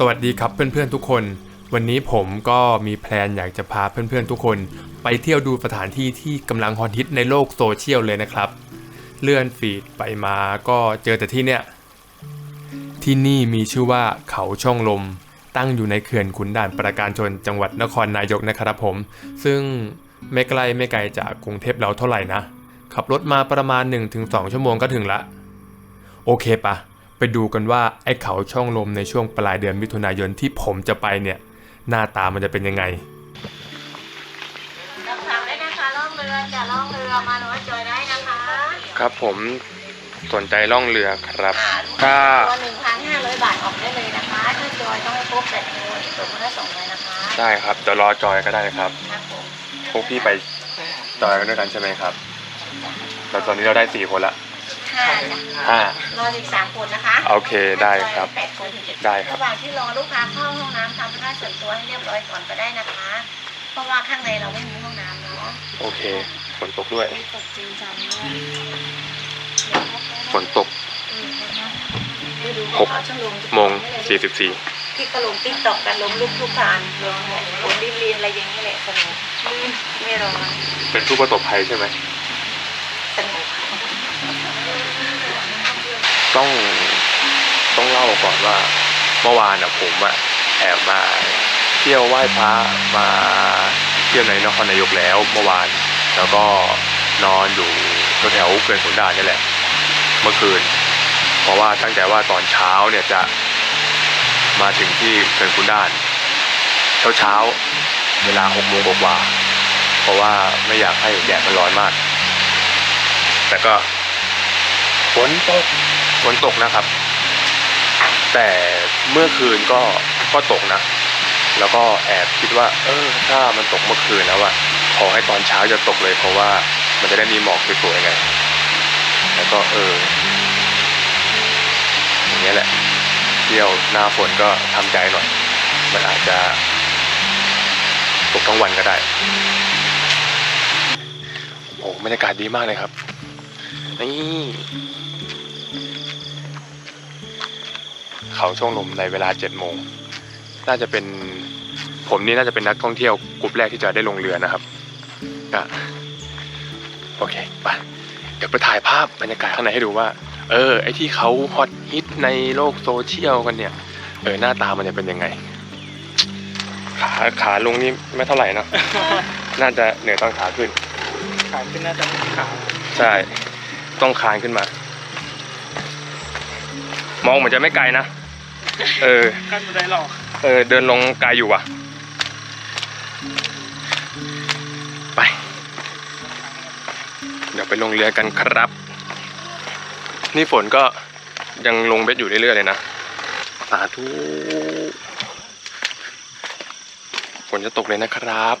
สวัสดีครับเพื่อนๆทุกคน วันนี้ผมก็มีแพลนอยากจะพาเพื่อนๆทุกคน ไปเที่ยวดูสถานที่ที่กำลังฮอตฮิตในโลกโซเชียลเลยนะครับ เลื่อนฟีดไปมาก็เจอแต่ที่เนี่ย ที่นี่มีชื่อว่าเขาช่องลม ตั้งอยู่ในเขื่อนขุนด่านประการชนจังหวัดนครนายกนะครับผม ซึ่งไม่ไกลไม่ไกลจากกรุงเทพเราเท่าไหร่นะ ขับรถมาประมาณ 1-2 ชั่วโมงก็ถึงละ โอเคปะ ไปดูกันว่าไอ้เขาช่องลมในช่วงปลายเดือนมิถุนายนที่ผมจะไปเนี่ย หน้าตามันจะเป็นยังไงรับสั่งได้นะคะล่องเรือจะล่องเรือมาหนูจอยได้นะคะครับผมสนใจล่องเรือครับอ่าถ้าตัวหนึ่งพันห้าร้อยบาทออกได้เลยนะคะถ้าจอยต้องให้ครบแปดคนตัวคนละสองร้อยนะคะได้ครับจะรอจอยก็ได้ครับครับผมพวกพี่ไปจอยกันด้วยกันใช่ไหมครับแต่ตอนนี้เราได้สี่คนละ ห้าจ้ะห้ารออีกสามคนนะคะโอเคได้ครับ แปดคนถึงจะได้ครับ ระหว่างที่รอลูกค้าเข้าห้องน้ำทำธุระส่วนตัวให้เรียบร้อยก่อนก็ได้นะคะ เพราะว่าข้างในเราไม่มีห้องน้ำเนาะโอเคฝนตกด้วย ตกจริงจังเนาะฝนตกหกโมงสี่สิบสี่ที่ก็ลงติ๊กต็อกกันลงรูปทุกคานลงผลรีบเรียนอะไรอย่างนี้แหละสนุกไม่ร้อนเป็นผู้ประสบภัยใช่ไหม ต้องต้องเล่าก่อนว่าเมื่อวานอะผมอะแอบมาเที่ยวไหว้พระมาเที่ยวในนครนายกแล้วเมื่อวาน แล้วก็นอนอยู่แถวเขื่อนขุนด่านนี่แหละ เมื่อคืน เพราะว่าตั้งใจว่าตอนเช้าเนี่ยจะมาถึงที่เขื่อนขุนด่าน เช้าเช้าเวลาหกโมงกว่าเพราะว่าไม่อยากให้แดดมันร้อนมาก แต่ก็ฝนตก นตกนะครับ แต่เมื่อคืนก็ก็ตกนะ แล้วก็แอบคิดว่า เออ ถ้ามันตกเมื่อคืนแล้วอะขอให้ตอนเช้าจะตกเลยเพราะว่ามันจะได้มีหมอกสวยๆไงแล้วก็เออ อย่างเงี้ยแหละเที่ยวหน้าฝนก็ทำใจหน่อย มันอาจจะตกทั้งวันก็ได้ โอ้บรรยากาศดีมากเลยครับ นี่ เขาช่องลมในเวลาเจ็ดโมงน่าจะเป็นผมนี่น่าจะเป็นนักท่องเที่ยวกลุ่มแรกที่จะได้ลงเรือนะครับอะโอเคไปเดี๋ยวไปถ่ายภาพบรรยากาศข้างในให้ดูว่า เออ ไอที่เขาฮอตฮิตในโลกโซเชียลกันเนี่ย เออ หน้าตามันจะเป็นยังไง ขาขาลงนี่ไม่เท่าไหร่เนอะน่าจะเหนื่อยตอนขาขึ้น ขาขึ้นน่าจะไม่ขาใช่ ต้องคานขึ้นมา มองเหมือนจะไม่ไกลนะ เออขั้นบันไดหรอกเออ เดินลงไกลอยู่ว่ะ ไป เดี๋ยวไปลงเรือกันครับ นี่ฝนก็ยังลงเบ็ดอยู่เรื่อยๆเลยนะสาธุฝนจะตกเลยนะครับ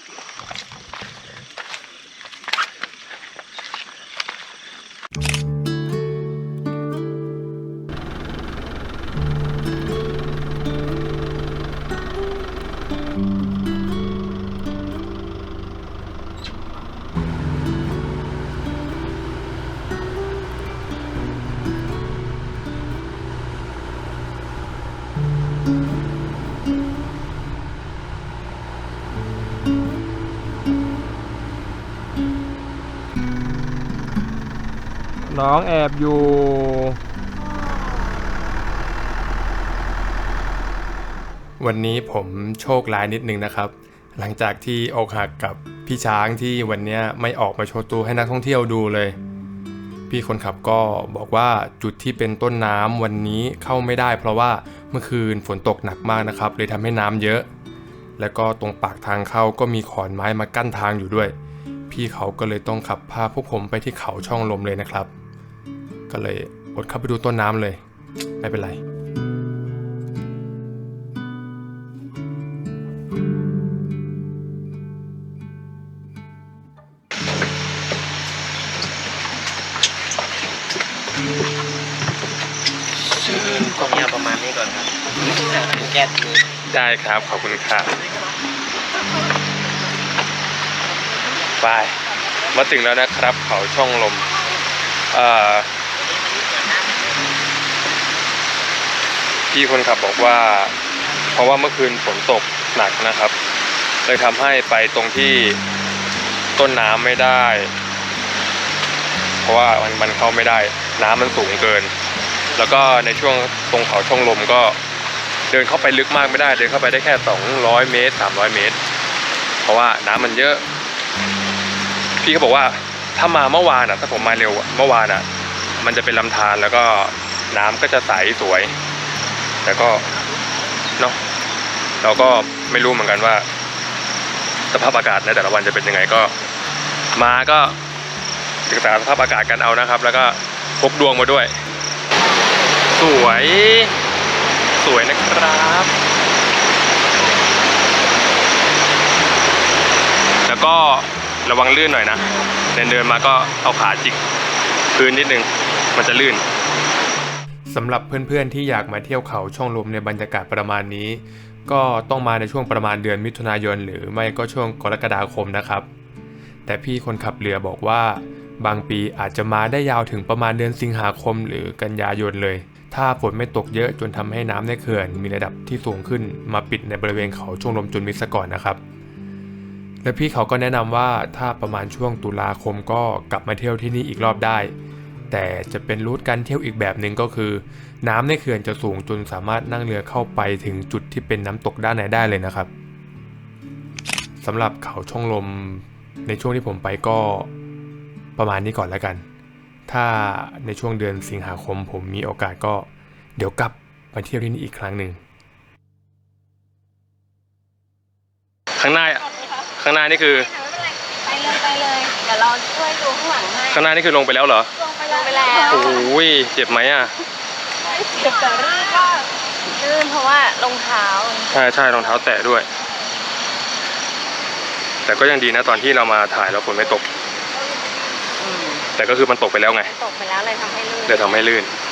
น้องแอบอยู่ วันนี้ผมโชคร้ายนิดนึงนะครับ หลังจากที่อกหักกับ พี่ช้างที่วันนี้ไม่ออกมาโชว์ตัวให้นักท่องเที่ยวดูเลย พี่คนขับก็บอกว่าจุดที่เป็นต้นน้ำวันนี้เข้าไม่ได้ เพราะว่าเมื่อคืนฝนตกหนักมากนะครับ เลยทำให้น้ำเยอะ แล้วก็ตรงปากทางเข้าก็มีขอนไม้มากั้นทางอยู่ด้วย พี่เขาก็เลยต้องขับพาพวกผมไปที่เขาช่องลมเลยนะครับ ก็เลยอดเข้าไปดูต้นน้ำเลย ไม่เป็นไร แก๊สมือได้ครับ ขอบคุณครับไปมาถึงแล้วนะครับ เขาช่องลมเอ่อพี่คนขับบอกว่า เพราะว่าเมื่อคืนฝนตกหนักนะครับ เลยทำให้ไปตรงที่ต้นน้ำไม่ได้ เพราะว่ามันมันเข้าไม่ได้ น้ำมันสูงเกิน แล้วก็ในช่วงตรงเขาช่องลมก็ ดินเข้าไปลึกมากไม่ได้ เดินเข้าไปได้แค่ 200 เมตร 300 เมตร เพราะว่าน้ำมันเยอะ พี่เขาบอกว่าถ้ามาเมื่อวานอะถ้าผมมาเร็วเมื่อวานอะ มันจะเป็นลำธารแล้วก็น้ำก็จะใสสวย แต่ก็เนาะเราก็ไม่รู้เหมือนกันว่า สภาพอากาศในแต่ละวันจะเป็นยังไงก็ มาก็ศึกษาสภาพอากาศกันเอานะครับ แล้วก็พกดวงมาด้วย สวย สวยนะครับ แล้วก็ระวังลื่นหน่อยนะ เดินเดินมาก็เอาขาจิกพื้นนิดนึง มันจะลื่นสำหรับเพื่อนๆที่อยากมาเที่ยวเขาช่องลมในบรรยากาศประมาณนี้ ก็ต้องมาในช่วงประมาณเดือนมิถุนายน หรือไม่ก็ช่วงกรกฎาคมนะครับ แต่พี่คนขับเรือบอกว่า บางปีอาจจะมาได้ยาวถึงประมาณเดือนสิงหาคมหรือกันยายนเลย ถ้าฝนไม่ตกเยอะจนทำให้น้ำในเขื่อนมีระดับที่สูงขึ้นมาปิดในบริเวณเขาช่วงลมจุนมิตรซะก่อนนะครับ และพี่เขาก็แนะนำว่าถ้าประมาณช่วงตุลาคมก็กลับมาเที่ยวที่นี่อีกรอบได้ แต่จะเป็นรูทการเที่ยวอีกแบบหนึ่งก็คือ น้ำในเขื่อนจะสูงจนสามารถนั่งเรือเข้าไปถึงจุดที่เป็นน้ำตกด้านในได้เลยนะครับสำหรับเขาช่องลมในช่วงที่ผมไปก็ประมาณนี้ก่อนแล้วกัน ถ้าในช่วงเดือนสิงหาคมผมมีโอกาสก็เดี๋ยวกลับมาเที่ยวที่นี่อีกครั้งหนึ่งข้างหน้าข้างหน้านี่คือไปเลยไปเลยเดี๋ยวเราช่วยดูข้างหลังให้ข้างหน้านี่คือลงไปแล้วเหรอลงไปลงไปแล้วโอ้ยเจ็บไหมอะเดี๋ยวแต่ลื่นก็ลื่นเพราะว่ารองเท้าใช่ใช่รองเท้าแตะด้วย แต่ก็ยังดีนะตอนที่เรามาถ่ายแล้วฝนไม่ตก แต่ก็คือมันตกไปแล้วไง ตกไปแล้วเลยทำให้ลื่น เลยทำให้ลื่นใ